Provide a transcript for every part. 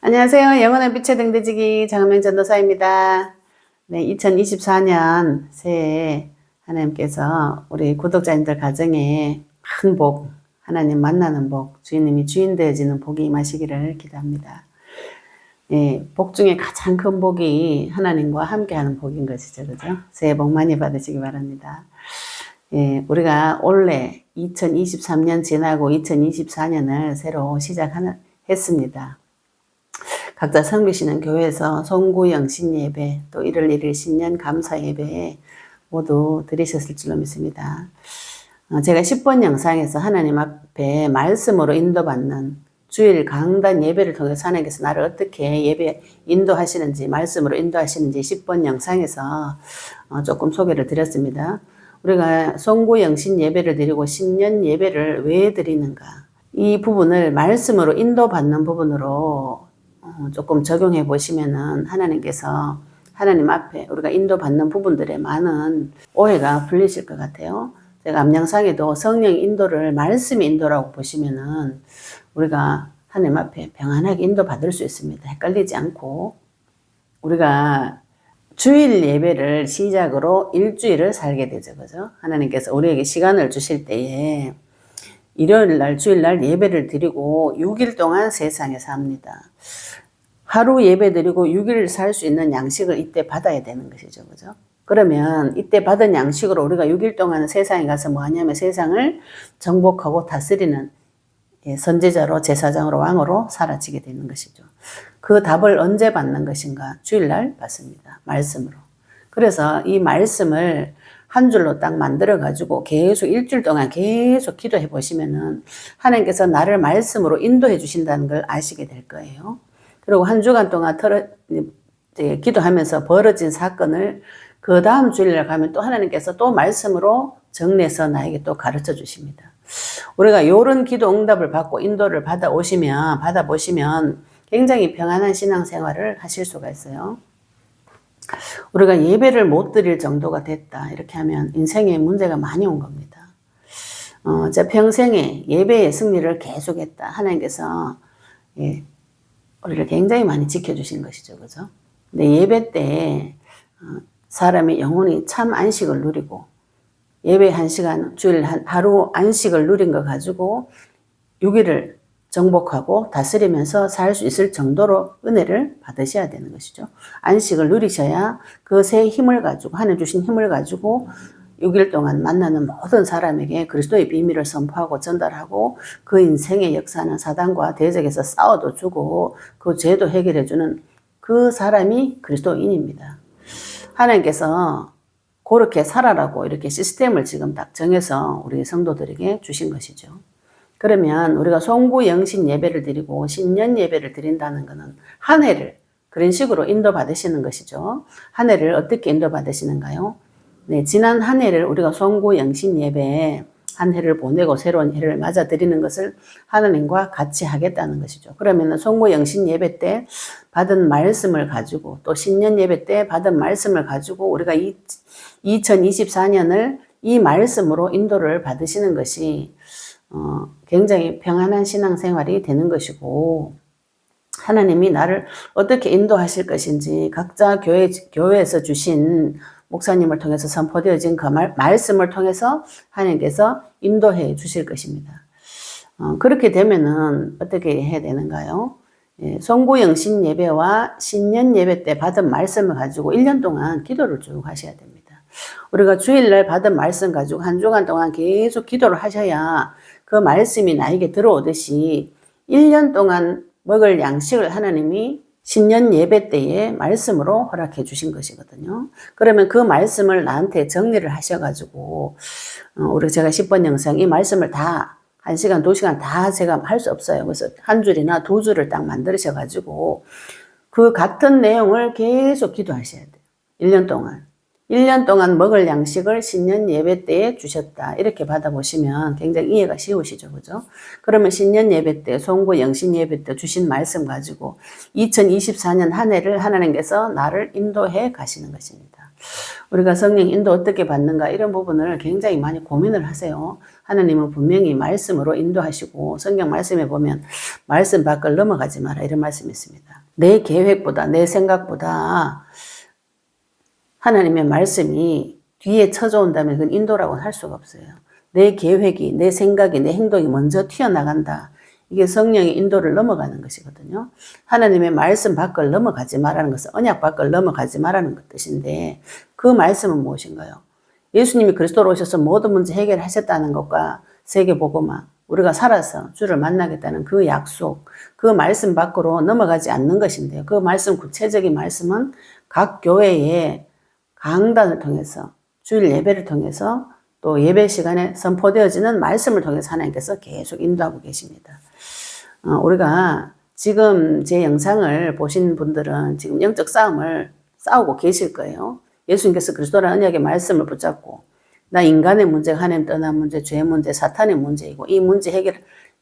안녕하세요. 영원한 빛의 등대지기 장은명 전도사입니다. 네, 2024년 새해 하나님께서 우리 구독자님들 가정에 큰 복, 하나님 만나는 복, 주인님이 주인 되어지는 복이 임하시기를 기도합니다. 예, 복 중에 가장 큰 복이 하나님과 함께하는 복인 것이죠, 그죠? 새해 복 많이 받으시기 바랍니다. 예, 우리가 올해 2023년 지나고 2024년을 새로 시작했습니다. 각자 섬기시는 교회에서 송구 영 신 예배, 또 1월 1일 신년 감사 예배에 모두 드리셨을 줄로 믿습니다. 어, 제가 10번 영상에서 하나님 앞에 말씀으로 인도받는 주일 강단 예배를 통해서 하나님께서 나를 어떻게 예배 인도하시는지, 말씀으로 인도하시는지 10번 영상에서 어, 조금 소개를 드렸습니다. 우리가 송구 영신 예배를 드리고 신년 예배를 왜 드리는가? 이 부분을 말씀으로 인도받는 부분으로 어, 조금 적용해 보시면은 하나님께서 하나님 앞에 우리가 인도받는 부분들에 많은 오해가 풀리실 것 같아요. 제가 암양상에도 성령 인도를 말씀 인도라고 보시면은 우리가 하나님 앞에 평안하게 인도받을 수 있습니다. 헷갈리지 않고 우리가 주일 예배를 시작으로 일주일을 살게 되죠. 그죠? 하나님께서 우리에게 시간을 주실 때에 일요일 날, 주일 날 예배를 드리고 6일 동안 세상에 삽니다. 하루 예배 드리고 6일 살 수 있는 양식을 이때 받아야 되는 것이죠. 그죠? 그러면 이때 받은 양식으로 우리가 6일 동안 세상에 가서 뭐 하냐면 세상을 정복하고 다스리는 예, 선제자로 제사장으로 왕으로 사라지게 되는 것이죠. 그 답을 언제 받는 것인가? 주일날 받습니다. 말씀으로. 그래서 이 말씀을 한 줄로 딱 만들어 가지고 계속 일주일 동안 계속 기도해 보시면은 하나님께서 나를 말씀으로 인도해 주신다는 걸 아시게 될 거예요. 그리고 한 주간 동안 털어, 기도하면서 벌어진 사건을 그 다음 주일날 가면 또 하나님께서 또 말씀으로 정리해서 나에게 또 가르쳐 주십니다. 우리가 이런 기도 응답을 받고 인도를 받아 오시면, 받아 보시면 굉장히 평안한 신앙생활을 하실 수가 있어요. 우리가 예배를 못 드릴 정도가 됐다. 이렇게 하면 인생에 문제가 많이 온 겁니다. 어, 제 평생에 예배의 승리를 계속했다. 하나님께서 예, 우리를 굉장히 많이 지켜주신 것이죠. 그죠? 근데 예배 때 어, 사람이 영혼이 참 안식을 누리고 예배 한 시간, 주일 한 하루 안식을 누린 거 가지고 6일을 정복하고 다스리면서 살 수 있을 정도로 은혜를 받으셔야 되는 것이죠. 안식을 누리셔야 그새 힘을 가지고, 하늘 주신 힘을 가지고 6일 동안 만나는 모든 사람에게 그리스도의 비밀을 선포하고 전달하고 그 인생의 역사는 사단과 대적에서 싸워도 주고 그 죄도 해결해주는 그 사람이 그리스도인입니다. 하나님께서 그렇게 살아라고 이렇게 시스템을 지금 딱 정해서 우리 성도들에게 주신 것이죠. 그러면 우리가 송구 영신 예배를 드리고 신년 예배를 드린다는 것은 한 해를 그런 식으로 인도받으시는 것이죠. 한 해를 어떻게 인도받으시는가요? 네, 지난 한 해를 우리가 송구 영신 예배에 한 해를 보내고 새로운 해를 맞아들이는 것을 하나님과 같이 하겠다는 것이죠. 그러면 송구 영신 예배 때 받은 말씀을 가지고 또 신년 예배 때 받은 말씀을 가지고 우리가 2024년을 이 말씀으로 인도를 받으시는 것이 어, 굉장히 평안한 신앙생활이 되는 것이고 하나님이 나를 어떻게 인도하실 것인지 각자 교회, 교회에서 주신 목사님을 통해서 선포되어진 그 말, 말씀을 통해서 하나님께서 인도해 주실 것입니다. 어, 그렇게 되면은 어떻게 해야 되는가요? 예, 송구영 신 예배와 신년 예배 때 받은 말씀을 가지고 1년 동안 기도를 쭉 하셔야 됩니다. 우리가 주일날 받은 말씀 가지고 한 주간 동안 계속 기도를 하셔야 그 말씀이 나에게 들어오듯이 1년 동안 먹을 양식을 하나님이 신년 예배 때에 말씀으로 허락해 주신 것이거든요. 그러면 그 말씀을 나한테 정리를 하셔가지고, 어, 우리 제가 10번 영상 이 말씀을 다, 한 시간, 두 시간 다 제가 할 수 없어요. 그래서 한 줄이나 두 줄을 딱 만드셔가지고, 그 같은 내용을 계속 기도하셔야 돼요. 1년 동안. 1년 동안 먹을 양식을 신년 예배 때에 주셨다. 이렇게 받아보시면 굉장히 이해가 쉬우시죠. 그죠? 그러면 신년 예배 때, 송구 영신 예배 때 주신 말씀 가지고 2024년 한 해를 하나님께서 나를 인도해 가시는 것입니다. 우리가 성령 인도 어떻게 받는가 이런 부분을 굉장히 많이 고민을 하세요. 하나님은 분명히 말씀으로 인도하시고 성경 말씀에 보면 말씀 밖을 넘어가지 마라 이런 말씀이 있습니다. 내 계획보다 내 생각보다 하나님의 말씀이 뒤에 쳐져온다면 그건 인도라고는 할 수가 없어요. 내 계획이, 내 생각이, 내 행동이 먼저 튀어나간다. 이게 성령의 인도를 넘어가는 것이거든요. 하나님의 말씀 밖을 넘어가지 말라는 것은 언약 밖을 넘어가지 말라는 것 뜻인데 그 말씀은 무엇인가요? 예수님이 그리스도로 오셔서 모든 문제 해결하셨다는 것과 세계보고만 우리가 살아서 주를 만나겠다는 그 약속, 그 말씀 밖으로 넘어가지 않는 것인데요. 그 말씀, 구체적인 말씀은 각 교회에 강단을 통해서 주일 예배를 통해서 또 예배 시간에 선포되어지는 말씀을 통해서 하나님께서 계속 인도하고 계십니다. 어, 우리가 지금 제 영상을 보신 분들은 지금 영적 싸움을 싸우고 계실 거예요. 예수님께서 그리스도라는 언약의 말씀을 붙잡고 나 인간의 문제가 하나님 떠난 문제, 죄의 문제, 사탄의 문제이고 이 문제 해결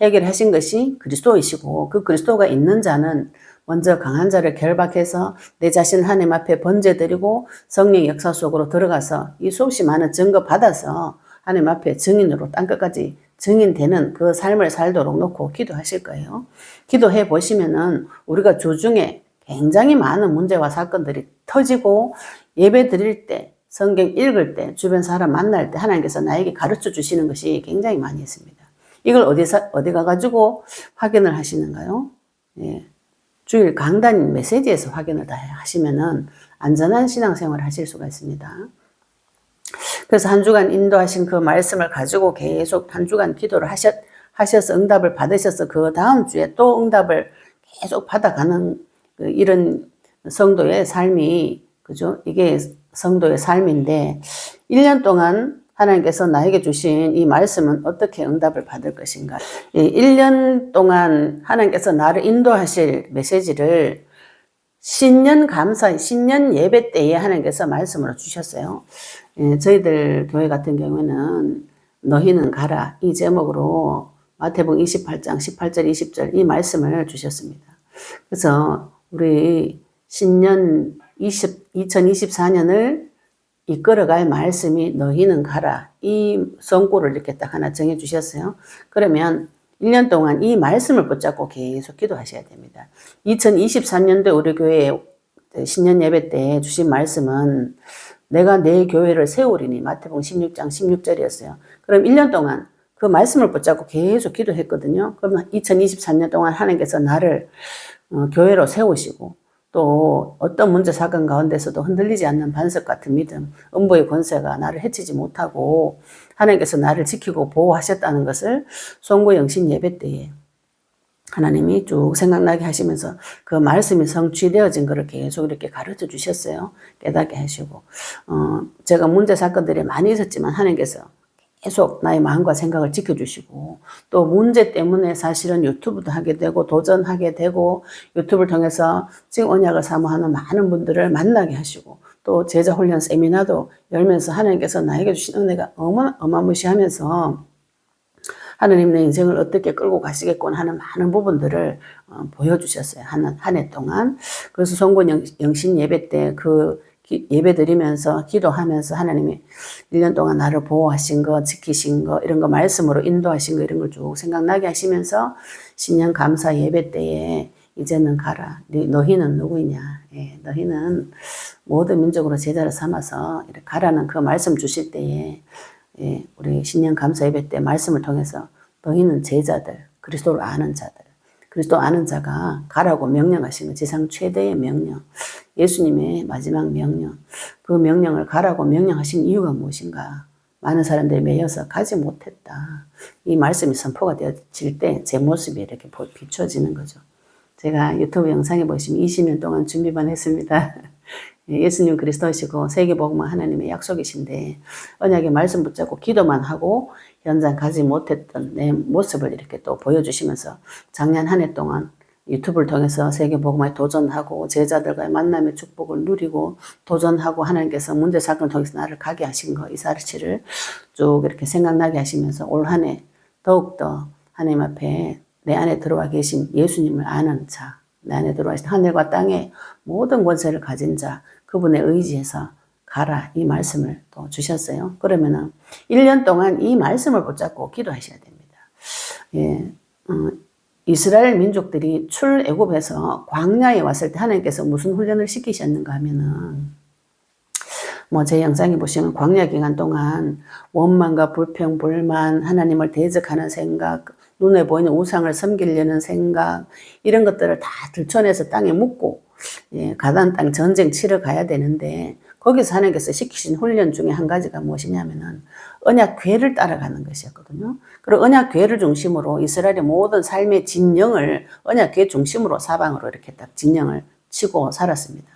해결하신 것이 그리스도이시고 그 그리스도가 있는 자는 먼저 강한 자를 결박해서 내 자신 하나님 앞에 번제드리고 성령 역사 속으로 들어가서 이 수없이 많은 증거 받아서 하나님 앞에 증인으로 땅 끝까지 증인되는 그 삶을 살도록 놓고 기도하실 거예요. 기도해 보시면은 우리가 주중에 굉장히 많은 문제와 사건들이 터지고 예배 드릴 때 성경 읽을 때 주변 사람 만날 때 하나님께서 나에게 가르쳐 주시는 것이 굉장히 많이 있습니다. 이걸 어디서 어디 가 가지고 확인을 하시는가요? 예. 주일 강단 메시지에서 확인을 다 하시면은 안전한 신앙생활을 하실 수가 있습니다. 그래서 한 주간 인도하신 그 말씀을 가지고 계속 한 주간 기도를 하셨, 하셔서 응답을 받으셔서 그 다음 주에 또 응답을 계속 받아가는 그 이런 성도의 삶이, 그죠? 이게 성도의 삶인데, 1년 동안 하나님께서 나에게 주신 이 말씀은 어떻게 응답을 받을 것인가. 1년 동안 하나님께서 나를 인도하실 메시지를 신년 감사, 신년 예배 때에 하나님께서 말씀으로 주셨어요. 예, 저희들 교회 같은 경우에는 너희는 가라 이 제목으로 마태복음 28장 18절 20절 이 말씀을 주셨습니다. 그래서 우리 신년 20, 2024년을 이끌어갈 말씀이 너희는 가라. 이 성구를 이렇게 딱 하나 정해 주셨어요. 그러면 1년 동안 이 말씀을 붙잡고 계속 기도하셔야 됩니다. 2023년도 우리 교회 신년 예배 때 주신 말씀은 내가 내 교회를 세우리니 마태복음 16장 16절이었어요. 그럼 1년 동안 그 말씀을 붙잡고 계속 기도했거든요. 그러면 2023년 동안 하나님께서 나를 어, 교회로 세우시고 또 어떤 문제 사건 가운데서도 흔들리지 않는 반석 같은 믿음, 음보의 권세가 나를 해치지 못하고 하나님께서 나를 지키고 보호하셨다는 것을 송구 영신 예배 때에 하나님이 쭉 생각나게 하시면서 그 말씀이 성취되어진 것을 계속 이렇게 가르쳐 주셨어요. 깨닫게 하시고. 어, 제가 문제 사건들이 많이 있었지만 하나님께서 계속 나의 마음과 생각을 지켜주시고 또 문제 때문에 사실은 유튜브도 하게 되고 도전하게 되고 유튜브를 통해서 지금 언약을 사모하는 많은 분들을 만나게 하시고 또 제자 훈련 세미나도 열면서 하나님께서 나에게 주신 은혜가 어마, 어마무시하면서 하나님 내 인생을 어떻게 끌고 가시겠군 하는 많은 부분들을 어, 보여주셨어요. 한해 동안. 그래서 송군 영신 예배 때 그 예배 드리면서 기도하면서 하나님이 1년 동안 나를 보호하신 거, 지키신 거, 이런 거 말씀으로 인도하신 거, 이런 걸 쭉 생각나게 하시면서 신년 감사 예배 때에 이제는 가라. 너희는 누구이냐? 예, 너희는 모든 민족으로 제자를 삼아서 가라는 그 말씀 주실 때에 예, 우리 신년 감사 예배 때 말씀을 통해서 너희는 제자들, 그리스도를 아는 자들, 그리스도 아는 자가 가라고 명령하신 것, 지상 최대의 명령, 예수님의 마지막 명령, 그 명령을 가라고 명령하신 이유가 무엇인가? 많은 사람들이 매여서 가지 못했다. 이 말씀이 선포가 되어질 때 제 모습이 이렇게 비춰지는 거죠. 제가 유튜브 영상에 보시면 20년 동안 준비만 했습니다. 예수님 그리스도시고 세계복음은 하나님의 약속이신데 언약의 말씀 붙잡고 기도만 하고 현장 가지 못했던 내 모습을 이렇게 또 보여주시면서 작년 한 해 동안 유튜브를 통해서 세계복음에 도전하고 제자들과의 만남의 축복을 누리고 도전하고 하나님께서 문제 사건을 통해서 나를 가게 하신 거 이 사르치를 쭉 이렇게 생각나게 하시면서 올 한 해 더욱더 하나님 앞에 내 안에 들어와 계신 예수님을 아는 자, 내 안에 들어와 계신 하늘과 땅의 모든 권세를 가진 자, 그분의 의지에서 가라 이 말씀을 또 주셨어요. 그러면은 1년 동안 이 말씀을 붙잡고 기도하셔야 됩니다. 예, 어, 이스라엘 민족들이 출애굽에서 광야에 왔을 때 하나님께서 무슨 훈련을 시키셨는가 하면은 뭐 제 영상에 보시면 광야 기간 동안 원망과 불평, 불만, 하나님을 대적하는 생각, 눈에 보이는 우상을 섬기려는 생각 이런 것들을 다 들춰내서 땅에 묻고 예, 가단 땅 전쟁 치러 가야 되는데 거기서 하나님께서 시키신 훈련 중에 한 가지가 무엇이냐면은 언약 괴를 따라가는 것이었거든요. 그리고 언약 괴를 중심으로 이스라엘의 모든 삶의 진영을 언약 괴 중심으로 사방으로 이렇게 딱 진영을 치고 살았습니다.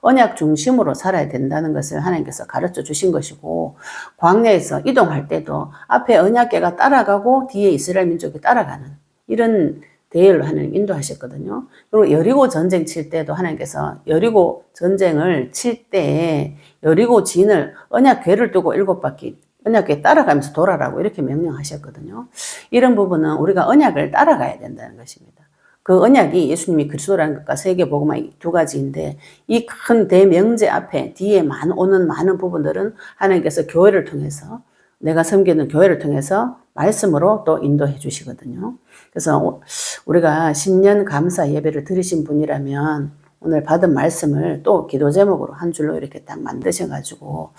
언약 중심으로 살아야 된다는 것을 하나님께서 가르쳐 주신 것이고 광야에서 이동할 때도 앞에 언약궤가 따라가고 뒤에 이스라엘 민족이 따라가는 이런 대열로 하나님 인도하셨거든요. 그리고 여리고 전쟁 칠 때도 하나님께서 여리고 전쟁을 칠때 여리고 진을 언약궤를 두고 일곱 바퀴 언약궤 따라가면서 돌아라고 이렇게 명령하셨거든요. 이런 부분은 우리가 언약을 따라가야 된다는 것입니다. 그 언약이 예수님이 그리스도라는 것과 세계복음화 두 가지인데 이 큰 대명제 앞에 뒤에 오는 많은 부분들은 하나님께서 교회를 통해서 내가 섬기는 교회를 통해서 말씀으로 또 인도해 주시거든요. 그래서 우리가 신년 감사 예배를 들으신 분이라면 오늘 받은 말씀을 또 기도 제목으로 한 줄로 이렇게 딱 만드셔가지고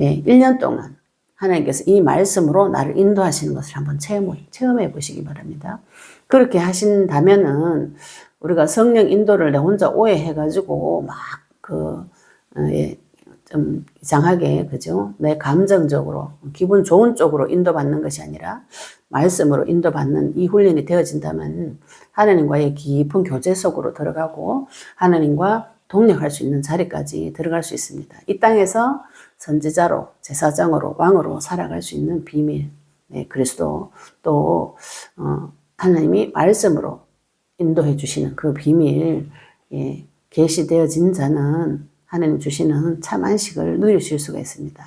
예, 1년 동안 하나님께서 이 말씀으로 나를 인도하시는 것을 한번 체험 해 보시기 바랍니다. 그렇게 하신다면은 우리가 성령 인도를 내 혼자 오해해가지고 막그 어, 예, 좀 이상하게 그죠? 내 감정적으로 기분 좋은 쪽으로 인도받는 것이 아니라 말씀으로 인도받는 이 훈련이 되어진다면 하나님과의 깊은 교제 속으로 들어가고 하나님과 동력할 수 있는 자리까지 들어갈 수 있습니다. 이 땅에서 선지자로 제사장으로 왕으로 살아갈 수 있는 비밀, 네, 그리스도 또 어, 하나님이 말씀으로 인도해 주시는 그 비밀 예, 계시되어진 자는 하나님 주시는 참 안식을 누리실 수가 있습니다.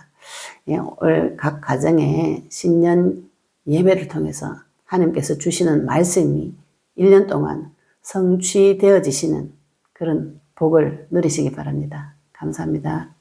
예, 올각 가정의 신년 예배를 통해서 하나님께서 주시는 말씀이 1년 동안 성취되어지시는 그런 복을 누리시기 바랍니다. 감사합니다.